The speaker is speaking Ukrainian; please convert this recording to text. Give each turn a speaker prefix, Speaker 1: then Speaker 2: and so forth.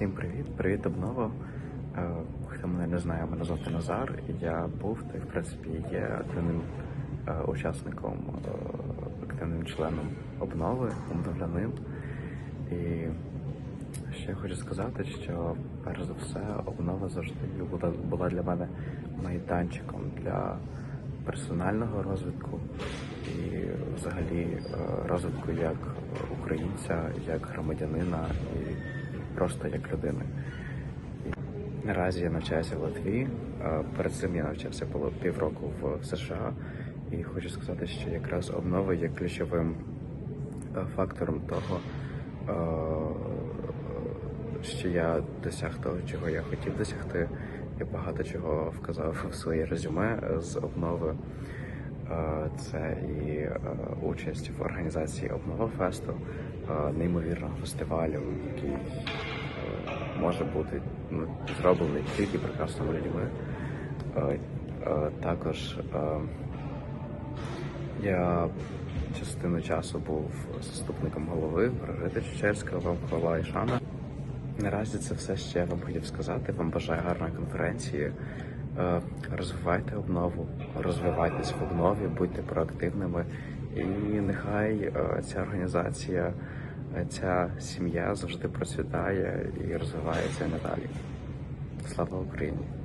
Speaker 1: Всім привіт, привіт обнова. Е, Хто мене не знає, мене звати Назар. Я був та в принципі є активним е, учасником, е, активним членом обнови, обновляним. І ще хочу сказати, що перш за все обнова завжди була, для мене майданчиком для персонального розвитку і взагалі розвитку як українця, як громадянина і просто як людини. Наразі я навчаюся в Литві. е, Перед цим я навчався півроку в США, і хочу сказати, що якраз обнова є ключовим е, фактором того, е, що я досяг того, чого я хотів досягти. Я багато чого вказав в своє резюме з обнови. Е, Це і е, участь в організації Обнова Фесту, е, неймовірного фестивалю, який може бути ну, зроблений тільки прекрасними людьми. Також я частину часу був заступником голови Маргарити Чечерського, вам хвала і шана. Наразі це все, що я вам хотів сказати. Вам бажаю гарної конференції. Е, Розвивайте обнову, розвивайтесь в обнові, будьте проактивними. І нехай е, ця організація, е, ця сім'я завжди процвітає і розвивається надалі. Слава Україні!